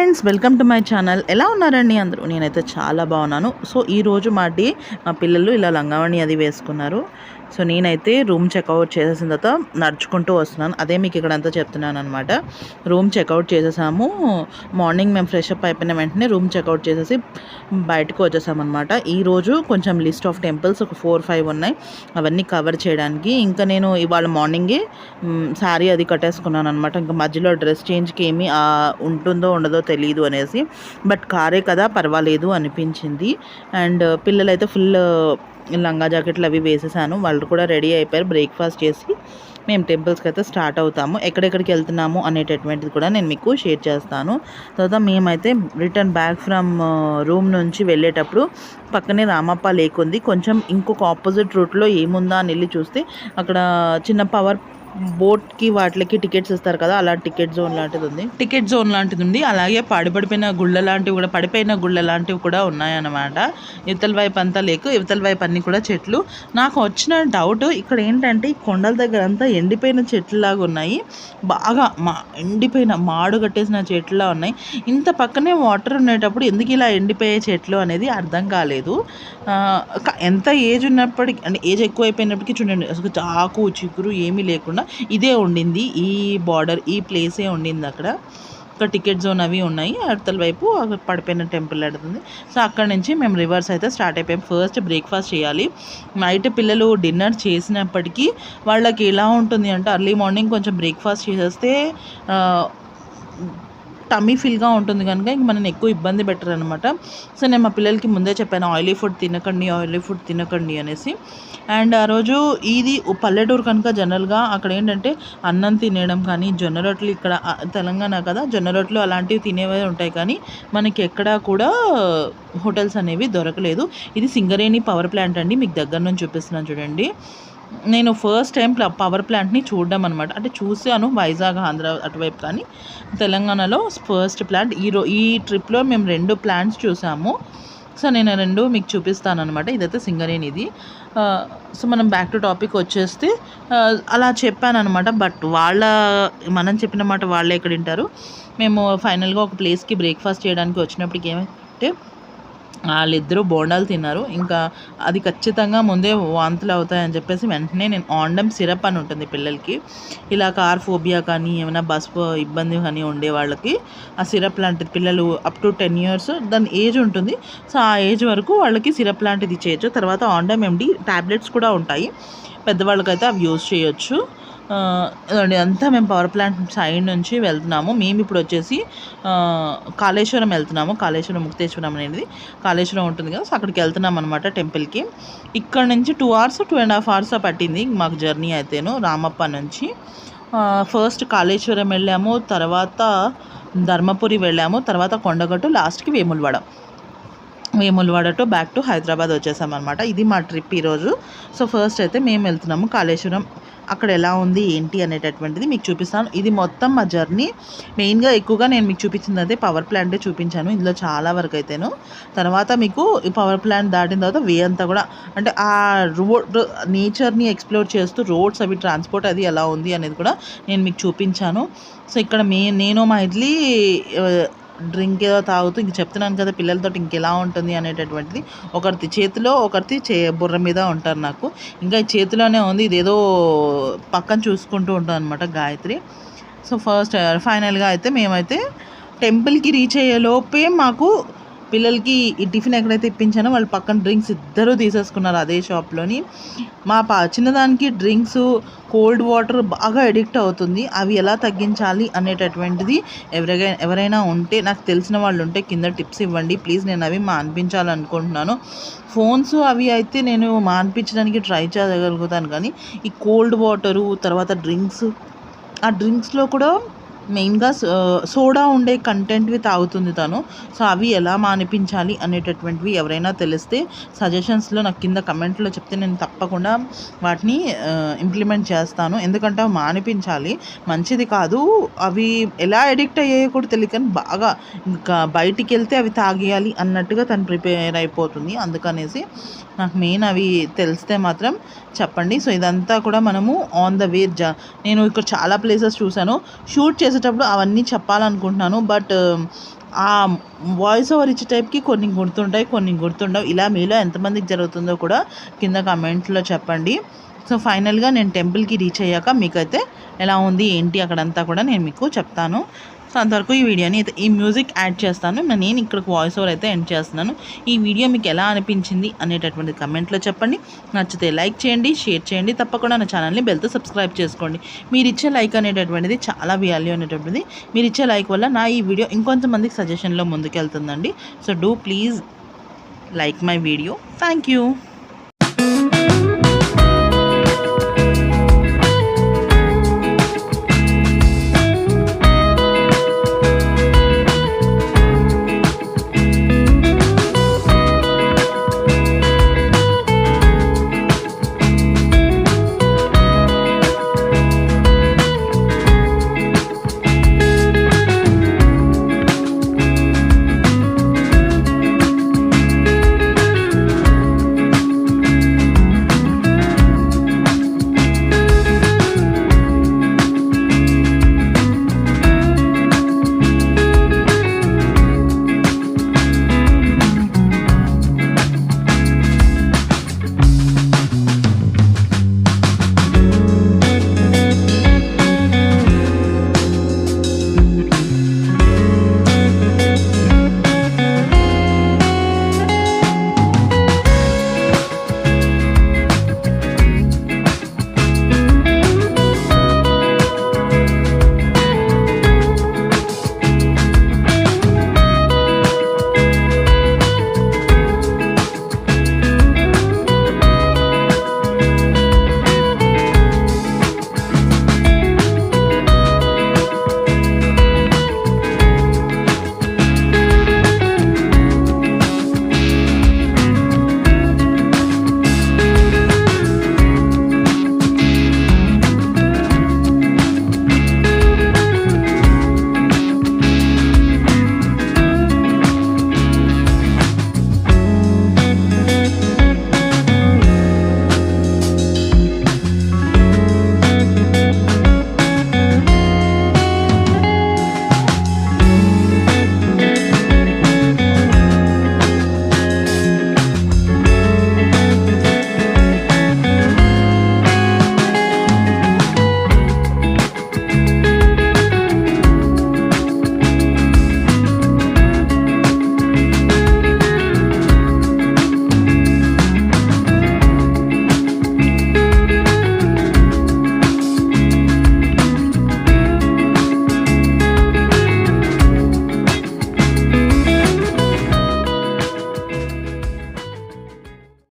Friends welcome to my channel. ఎలా ఉన్నారండి అందరూ? నేనైతే చాలా బాగున్నాను. సో ఈరోజు మాటి మా పిల్లలు ఇలా లంగావణి అది వేసుకున్నారు. సో నేనైతే రూమ్ చెక్అవుట్ చేసేసిన తర్వాత నడుచుకుంటూ వస్తున్నాను. అదే మీకు ఇక్కడ అంతా చెప్తున్నాను అనమాట రూమ్ చెక్అవుట్ చేసేసాము. మార్నింగ్ మేము ఫ్రెష్ అప్ అయిపోయిన వెంటనే రూమ్ చెక్అవుట్ చేసేసి బయటకు వచ్చేసామన్నమాట. ఈరోజు కొంచెం లిస్ట్ ఆఫ్ టెంపుల్స్ ఒక ఫోర్ ఫైవ్ ఉన్నాయి. అవన్నీ కవర్ చేయడానికి ఇంకా నేను ఇవాళ మార్నింగే శారీ అది కట్టేసుకున్నాను అనమాట ఇంకా మధ్యలో డ్రెస్ చేంజ్కి ఏమి ఉంటుందో ఉండదో తెలియదు అనేసి. బట్ కారే కదా పర్వాలేదు అనిపించింది. అండ్ పిల్లలైతే ఫుల్ లంగా జాకెట్లు అవి వేసేసాను. వాళ్ళు కూడా రెడీ అయిపోయారు. బ్రేక్ఫాస్ట్ చేసి మేము టెంపుల్స్కి అయితే స్టార్ట్ అవుతాము. ఎక్కడెక్కడికి వెళ్తున్నాము అనేటటువంటిది కూడా నేను మీకు షేర్ చేస్తాను. తర్వాత మేమైతే రిటర్న్ బ్యాక్ ఫ్రమ్ రూమ్ నుంచి వెళ్ళేటప్పుడు పక్కనే రామప్ప లేక్ ఉంది. కొంచెం ఇంకొక ఆపోజిట్ రూట్లో ఏముందా అని వెళ్ళి చూస్తే అక్కడ చిన్న పవర్ బోట్కి వాటికి టికెట్స్ ఇస్తారు కదా అలా టికెట్ జోన్ లాంటిది ఉంది. టికెట్ జోన్ లాంటిది ఉంది. అలాగే పడిపడిపోయిన గుళ్ళ లాంటివి కూడా పడిపోయిన గుళ్ళ లాంటివి కూడా ఉన్నాయన్నమాట. ఇవతల వైపు అంతా లేకు ఇవతల వైపు అన్ని కూడా చెట్లు. నాకు వచ్చిన డౌట్ ఇక్కడ ఏంటంటే ఈ కొండల దగ్గర అంతా ఎండిపోయిన చెట్లు లాగా ఉన్నాయి. బాగా మా ఎండిపోయిన మాడు కట్టేసిన చెట్లులా ఉన్నాయి. ఇంత పక్కనే వాటర్ ఉండేటప్పుడు ఎందుకు ఇలా ఎండిపోయే చెట్లు అనేది అర్థం కాలేదు. ఎంత ఏజ్ ఉన్నప్పటికీ అంటే ఏజ్ ఎక్కువ అయిపోయినప్పటికీ చూడండి అసలు ఆకు చిగురు ఏమీ లేకుండా ఇదే ఉండింది. ఈ బార్డర్ ఈ ప్లేసే ఉండింది అక్కడ. ఒక టికెట్ జోన్ అవి ఉన్నాయి. అవతల వైపు అక్కడ పడిపోయిన టెంపుల్ అడుతుంది. సో అక్కడ నుంచి మేము రివర్స్ అయితే స్టార్ట్ అయిపోయాం. ఫస్ట్ బ్రేక్ఫాస్ట్ చేయాలి. నైట్ పిల్లలు డిన్నర్ చేసినప్పటికీ వాళ్ళకి ఎలా ఉంటుంది అంటే అర్లీ మార్నింగ్ కొంచెం బ్రేక్ఫాస్ట్ చేసేస్తే టమ్మీ ఫిల్గా ఉంటుంది కనుక ఇంక మనం ఎక్కువ ఇబ్బంది పెట్టరు అనమాట సో నేను మా పిల్లలకి ముందే చెప్పాను ఆయిలీ ఫుడ్ తినకండి ఆయిలీ ఫుడ్ తినకండి అనేసి. అండ్ ఆ రోజు ఇది పల్లెటూరు కనుక జనరల్గా అక్కడ ఏంటంటే అన్నం తినేయడం కానీ జొన్న రొట్టెలు ఇక్కడ తెలంగాణ కదా జొన్న రొట్టెలు అలాంటివి తినేవే ఉంటాయి కానీ మనకి ఎక్కడా కూడా హోటల్స్ అనేవి దొరకలేదు. ఇది సింగరేణి పవర్ ప్లాంట్ అండి మీకు దగ్గర నుంచి చూపిస్తున్నాను చూడండి. నేను ఫస్ట్ టైం పవర్ ప్లాంట్ని చూడడం అనమాట అంటే చూశాను వైజాగ్ ఆంధ్ర అటువైపు కానీ. తెలంగాణలో ఫస్ట్ ప్లాంట్ ఈ రో ఈ ట్రిప్లో మేము రెండు ప్లాంట్స్ చూసాము. సో నేను రెండు మీకు చూపిస్తాను అనమాట ఇదైతే సింగరేణి ఇది సో మనం బ్యాక్ టు టాపిక్ వచ్చేస్తే అలా చెప్పాను అనమాట బట్ వాళ్ళ మనం చెప్పిన మాట వాళ్ళే ఎక్కడ వింటారు. మేము ఫైనల్గా ఒక ప్లేస్కి బ్రేక్ఫాస్ట్ చేయడానికి వచ్చినప్పటికి ఏమంటే వాళ్ళిద్దరూ బోండాలు తిన్నారు. ఇంకా అది ఖచ్చితంగా ముందే వాంతులు అవుతాయని చెప్పేసి వెంటనే నేను ఆండమ్ సిరప్ అని ఉంటుంది పిల్లలకి. ఇలా కార్ ఫోబియా కానీ ఏమైనా బస్ ఇబ్బంది కానీ ఉండే వాళ్ళకి ఆ సిరప్ లాంటిది పిల్లలు అప్ టు టెన్ ఇయర్స్ దాని ఏజ్ ఉంటుంది. సో ఆ ఏజ్ వరకు వాళ్ళకి సిరప్ లాంటిది చేయొచ్చు. తర్వాత ఆండమ్ ఎండి ట్యాబ్లెట్స్ కూడా ఉంటాయి. పెద్దవాళ్ళకైతే అవి యూజ్ చేయొచ్చు. అండి అంతా మేము పవర్ ప్లాంట్ సైడ్ నుంచి వెళ్తున్నాము. మేము ఇప్పుడు వచ్చేసి కాళేశ్వరం వెళ్తున్నాము. కాళేశ్వరం ముక్తేశ్వరం అనేది కాళేశ్వరం ఉంటుంది కదా. సో అక్కడికి వెళ్తున్నాం అనమాట టెంపుల్కి ఇక్కడ నుంచి two hours two and half hours పట్టింది మాకు జర్నీ అయితేను రామప్ప నుంచి. ఫస్ట్ కాళేశ్వరం వెళ్ళాము తర్వాత ధర్మపురి వెళ్ళాము తర్వాత కొండగట్టు లాస్ట్కి Vemulawada. Vemulawada to back to Hyderabad వచ్చేసామన్నమాట ఇది మా ట్రిప్ ఈరోజు సో ఫస్ట్ అయితే మేము వెళ్తున్నాము కాళేశ్వరం. అక్కడ ఎలా ఉంది ఏంటి అనేటటువంటిది మీకు చూపిస్తాను. ఇది మొత్తం మా జర్నీ మెయిన్గా ఎక్కువగా నేను మీకు చూపించింది అయితే పవర్ ప్లాంటే చూపించాను. ఇందులో చాలా వరకు అయితేను. తర్వాత మీకు ఈ పవర్ ప్లాంట్ దాటిన తర్వాత వే అంతా కూడా అంటే ఆ రోడ్ నేచర్ని ఎక్స్ప్లోర్ చేస్తూ రోడ్స్ అవి ట్రాన్స్పోర్ట్ అది ఎలా ఉంది అనేది కూడా నేను మీకు చూపించాను. సో ఇక్కడ మే నేను మా ఇడ్లీ డ్రింక్ ఏదో తాగుతూ ఇంక చెప్తున్నాను కదా పిల్లలతో ఇంకెలా ఉంటుంది అనేటటువంటిది. ఒకరిది చేతిలో ఒకరిది చే బుర్ర మీద ఉంటారు నాకు. ఇంకా చేతిలోనే ఉంది. ఇదేదో పక్కన చూసుకుంటూ ఉంటాను అనమాట గాయత్రి. సో ఫస్ట్ ఫైనల్గా అయితే మేమైతే టెంపుల్కి రీచ్ అయ్యే లోపే మాకు పిల్లలకి ఈ టిఫిన్ ఎక్కడైతే ఇప్పించానో వాళ్ళు పక్కన డ్రింక్స్ ఇద్దరూ తీసేసుకున్నారు అదే షాప్లోని. మా పా చిన్నదానికి డ్రింక్స్ కోల్డ్ వాటర్ బాగా అడిక్ట్ అవుతుంది. అవి ఎలా తగ్గించాలి అనేటటువంటిది ఎవరైనా ఎవరైనా ఉంటే నాకు తెలిసిన వాళ్ళు ఉంటే కింద టిప్స్ ఇవ్వండి. ప్లీజ్ నేను అవి మాన్పించాలనుకుంటున్నాను. ఫోన్స్ అవి అయితే నేను మాన్పించడానికి ట్రై చేయగలుగుతాను కానీ ఈ కోల్డ్ వాటరు తర్వాత డ్రింక్స్ ఆ డ్రింక్స్లో కూడా మెయిన్గా సోడా ఉండే కంటెంట్వి తాగుతుంది తను. సో అవి ఎలా మానిపించాలి అనేటటువంటివి ఎవరైనా తెలిస్తే సజెషన్స్లో నాకు కింద కమెంట్లో చెప్తే నేను తప్పకుండా వాటిని ఇంప్లిమెంట్ చేస్తాను. ఎందుకంటే అవి మానిపించాలి. మంచిది కాదు. అవి ఎలా అడిక్ట్ అయ్యాయో కూడా తెలియకని బాగా ఇంకా బయటికి వెళ్తే అవి తాగేయాలి అన్నట్టుగా తను ప్రిపేర్ అయిపోతుంది. అందుకనేసి నాకు మెయిన్ అవి తెలిస్తే మాత్రం చెప్పండి. సో ఇదంతా కూడా మనము ఆన్ ద వే జా నేను ఇక్కడ చాలా ప్లేసెస్ చూశాను. షూట్ చేసేటప్పుడు అవన్నీ చెప్పాలనుకుంటున్నాను. బట్ ఆ వాయిస్ ఓవర్ ఇచ్చే టైప్కి కొన్ని గుర్తుంటాయి కొన్ని గుర్తుండవు. ఇలా మీలో ఎంతమందికి జరుగుతుందో కూడా కింద కమెంట్లో చెప్పండి. సో ఫైనల్గా నేను టెంపుల్కి రీచ్ అయ్యాక మీకైతే ఎలా ఉంది ఏంటి అక్కడంతా కూడా నేను మీకు చెప్తాను. సో అంతవరకు ఈ వీడియోని అయితే ఈ మ్యూజిక్ యాడ్ చేస్తాను. నేను ఇక్కడ వాయిస్ ఓవర్ అయితే ఎండ్ చేస్తున్నాను. ఈ వీడియో మీకు ఎలా అనిపించింది అనేటటువంటి కమెంట్లో చెప్పండి. నచ్చితే లైక్ చేయండి షేర్ చేయండి. తప్పకుండా నా ఛానల్ని బెల్తో సబ్స్క్రైబ్ చేసుకోండి. మీరు ఇచ్చే లైక్ అనేటటువంటిది చాలా వాల్యూ అనేటటువంటిది. మీరు ఇచ్చే లైక్ వల్ల నా ఈ వీడియో ఇంకొంతమందికి సజెషన్లో ముందుకెళ్తుందండి. So do please like my video thank you